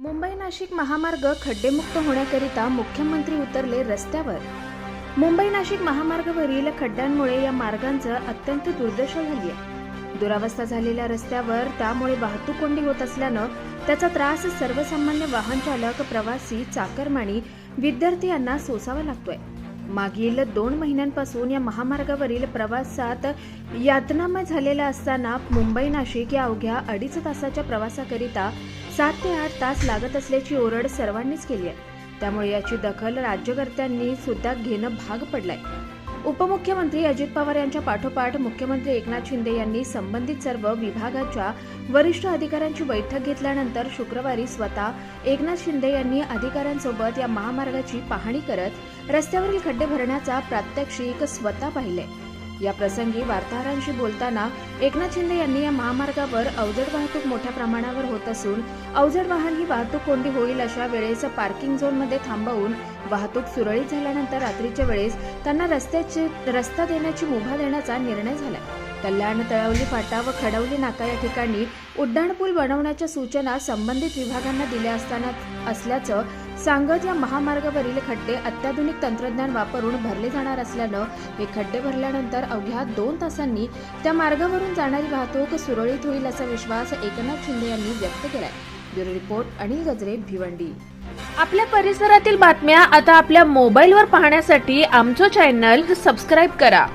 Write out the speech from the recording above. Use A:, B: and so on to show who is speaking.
A: मुंबई नाशिक महामार्ग खड्डेमुक्त होण्याकरिता मुख्यमंत्री उतरले रस्त्यावर. मुंबई नाशिक महामार्गावरील खड्ड्यांमुळे या मार्गांचं अत्यंत दुर्दशा झाली आहे दुरावस्था झालेल्या रस्त्यावर त्यामुळे वाहतूक कोंडी होत असल्यानं त्याचा त्रास सर्वसामान्य वाहन चालक प्रवासी चाकरमानी विद्यार्थी यांना सोसावा लागतोय. मागील दोन महिन्यांपासून या महामार्गावरील प्रवासात यातनामय झालेला असताना मुंबई नाशिक या अवघ्या अडीच तासाच्या प्रवासाकरिता सात ते आठ तास लागत असल्याची ओरड सर्वांनीच केली आहे. त्यामुळे याची दखल राज्यकर्त्यांनी सुद्धा घेणं भाग पडलाय. उपमुख्यमंत्री अजित पवार यांच्या पाठोपाठ मुख्यमंत्री एकनाथ शिंदे यांनी संबंधित सर्व विभागाच्या वरिष्ठ अधिकाऱ्यांची बैठक घेतल्यानंतर शुक्रवारी स्वतः एकनाथ शिंदे यांनी अधिकाऱ्यांसोबत या महामार्गाची पाहणी करत रस्त्यावरील खड्डे भरण्याचा प्रात्यक्षिक स्वतः पाहिले. या प्रसंगी वार्ताहरांशी बोलताना एकनाथ शिंदे यांनी या महामार्गावर अवजड वाहतूक मोठ्या प्रमाणावर होत असून अवजड वाहन ही वाहतूक कोंडी होईल अशा वेळेस पार्किंग झोनमध्ये थांबवून वाहतूक सुरळीत झाल्यानंतर रात्रीच्या वेळेस त्यांना रस्त्याची रस्ता देण्याची मुभा देण्याचा निर्णय झाला. कल्याण तळवली फाटा व खडवली नाका या ठिकाणी उड्डाणपूल बनवण्याच्या सूचना संबंधित विभागांना दिल्या असताना असल्याचं सांगत या महामार्गावरील खड्डे अत्याधुनिक तंत्रज्ञान वापरून भरले जाणार असल्यानं हे खड्डे भरल्यानंतर अवघ्या दोन तासांनी त्या मार्गावरून जाणारी वाहतूक सुरळीत होईल असा विश्वास एकनाथ शिंदे यांनी व्यक्त केलाय. ब्युरो रिपोर्ट अनिल गजरे भिवंडी. आपल्या परिसरातील बातम्या आता आपल्या मोबाईलवर पाहण्यासाठी आमचं चॅनल सबस्क्राईब करा.